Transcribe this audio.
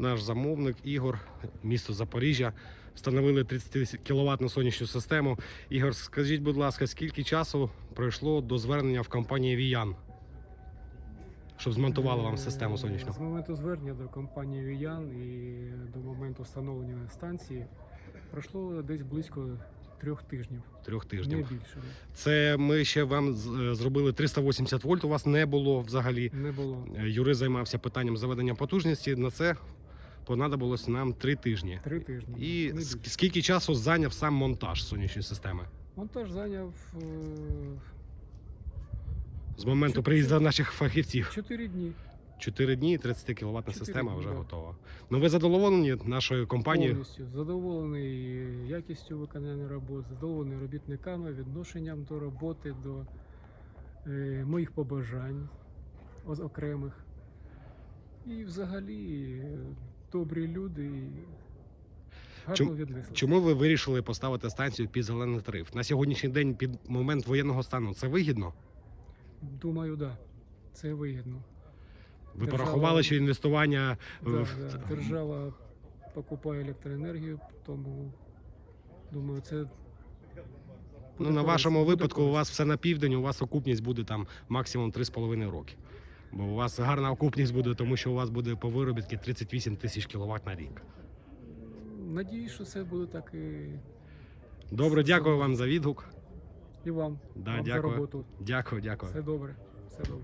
наш замовник Ігор, місто Запоріжжя. Встановили 30 кВт сонячну систему. Ігор, скажіть, будь ласка, скільки часу пройшло до звернення в компанії Віян, щоб змонтували вам систему сонячну? З моменту звернення до компанії Віян і до моменту встановлення станції пройшло десь близько трьох тижнів, Трьох не тижнів. більше. Це ми ще вам е, зробили 380 вольт. У вас не було взагалі. Не було Е, Юрий займався питанням заведення потужності. На це понадобилось нам три тижні. три тижні. І не більше. скільки часу зайняв сам монтаж сонячної системи? Монтаж зайняв е, З моменту Чотири- приїзду наших фахівців. 4 дні. 4 дні і 30 кВт Чотири система дні, вже да. готова. Ну ви задоволені нашою компанією? Повністю задоволений якістю виконання роботи, задоволений робітниками, відношенням до роботи, до е, моїх побажань о- окремих. І взагалі е, добрі люди і гарно Чому- віднеслися. Чому ви вирішили поставити станцію під зелений тариф? На сьогоднішній день під момент воєнного стану це вигідно? Думаю, так. Да, це вигідно. Ви Держава- порахували, що інвестування Да, в да, держава покупає електроенергію, тому думаю, це. Ну, на вашому випадку у вас все на південь, у вас окупність буде там максимум 3,5 роки. Бо у вас гарна окупність буде, тому що у вас буде по виробітки 38 тисяч кВт на рік. Надіюсь, що це буде так і, Добре, дякую вам за відгук. і вам, Да, вам за роботу. Дякую, дякую. Все добре. Все добре.